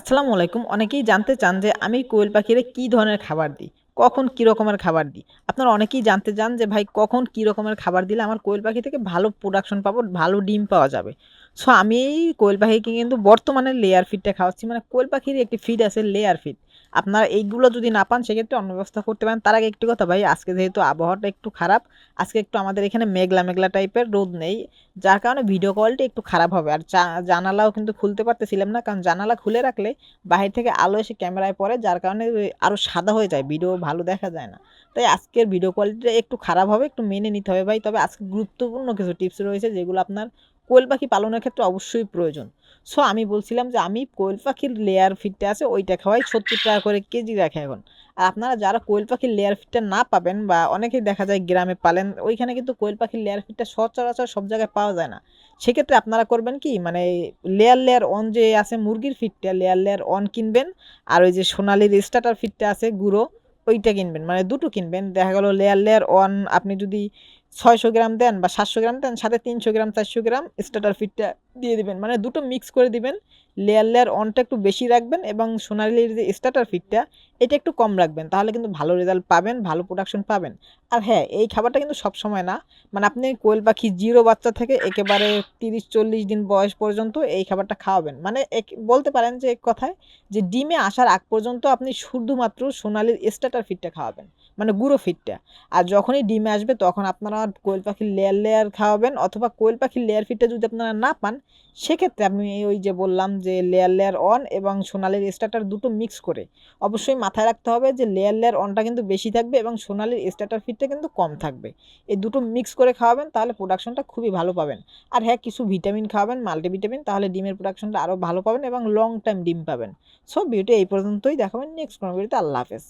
আসসালামু আলাইকুম। অনেকেই জানতে চান যে আমি কোয়েল পাখিরে কী ধরনের খাবার দিই, কখন কী রকমের খাবার দিই। আপনারা অনেকেই জানতে চান যে ভাই, কখন কী রকমের খাবার দিলে আমার কোয়েল পাখি থেকে ভালো প্রোডাকশন পাবো, ভালো ডিম পাওয়া যাবে। সো আমি এই কোয়েল পাখিকে কিন্তু বর্তমানে লেয়ার ফিডটা খাওয়াচ্ছি। মানে কোয়েল পাখির একটি ফিড আছে লেয়ার ফিড আপনারা এইগুলো যদি না পান, সেক্ষেত্রে অন্য ব্যবস্থা করতে পারেন। তার আগে একটি কথা ভাই, আজকে যেহেতু আবহাওয়াটা একটু খারাপ, আজকে একটু আমাদের এখানে মেঘলা মেঘলা টাইপের রোদ নেই, যার কারণে ভিডিও কোয়ালিটি একটু খারাপ হবে। আর জানালাও কিন্তু খুলতে পারতেছিলাম না, কারণ জানালা খুলে রাখলে বাহির থেকে আলো এসে ক্যামেরায় পড়ে, যার কারণে ওই আরও সাদা হয়ে যায় ভিডিও ভালো দেখা যায় না। তাই আজকের ভিডিও কোয়ালিটিটা একটু খারাপ হবে, একটু মেনে নিতে হবে ভাই। তবে আজকে গুরুত্বপূর্ণ কিছু টিপস রয়েছে, যেগুলো আপনার কোয়েল পাখি পালনের ক্ষেত্রে অবশ্যই প্রয়োজন। সো আমি বলছিলাম যে, আমি কোয়েল পাখির লেয়ার ফিটটা আছে, ওইটা খাওয়াই সত্তর টাকা করে কেজি রাখে এখন। আর আপনারা যারা কোয়েল পাখির লেয়ার ফিটটা না পাবেন বা অনেকেই দেখা যায় গ্রামে পালেন, ওইখানে কিন্তু কোয়েল পাখির লেয়ার ফিটটা সচরাচর সব জায়গায় পাওয়া যায় না। সেক্ষেত্রে আপনারা করবেন কি মানে লেয়ার লেয়ার অন যে আছে মুরগির ফিটটা লেয়ার লেয়ার অন কিনবেন, আর ওই যে সোনালির স্টার্টার ফিটটা আছে গুঁড়ো, ওইটা কিনবেন। মানে দুটো কিনবেন। দেখা গেল লেয়ার লেয়ার অন আপনি যদি ছয়শো গ্রাম দেন বা সাতশো গ্রাম দেন সাথে তিনশো গ্রাম, চারশো গ্রাম স্টার্টার ফিটটা দিয়ে দিবেন। মানে দুটো মিক্স করে দিবেন। লেয়ার লেয়ার অনটা একটু বেশি রাখবেন এবং সোনালির যে স্টার্টার ফিটটা এটা একটু কম রাখবেন। তাহলে কিন্তু ভালো রেজাল্ট পাবেন, ভালো প্রোডাকশন পাবেন। আর হ্যাঁ এই খাবারটা কিন্তু সব সময় না। মানে আপনি কোয়েল পাখি জিরো বাচ্চা থেকে একেবারে তিরিশ, চল্লিশ দিন বয়স পর্যন্ত এই খাবারটা খাওয়াবেন। মানে এক- বলতে পারেন যে এক কথায় যে ডিমে আসার আগ পর্যন্ত আপনি শুধুমাত্র সোনালির স্টার্টার ফিটটা খাওয়াবেন। মানে গুঁড়ো ফিটটা আর যখনই ডিমে আসবে তখন আপনারা কোয়েল পাখির লেয়ার লেয়ার খাওয়াবেন অথবা কোয়েল পাখির লেয়ার ফিটটা যদি আপনারা না পান, সেক্ষেত্রে আমি ওই যে বললাম যে লেয়ার লেয়ার অন এবং সোনালির স্টার্টার দুটো মিক্স করে। অবশ্যই মাথায় রাখতে হবে যে লেয়ার লেয়ার অনটা কিন্তু বেশি থাকবে এবং সোনালির স্টার্টার ফিটটা কিন্তু কম থাকবে। এই দুটো মিক্স করে খাওয়াবেন তাহলে প্রোডাকশনটা খুবই ভালো পাবেন। আর হ্যাঁ কিছু ভিটামিন খাওয়াবেন মাল্টিভিটামিন তাহলে ডিমের প্রোডাকশনটা আরও ভালো পাবেন এবং লং টাইম ডিম পাবেন। সো ভিডিওটি এই পর্যন্তই, দেখাবেন নেক্সট কোনো ভিডিওতে আল্লাহ হাফেজ।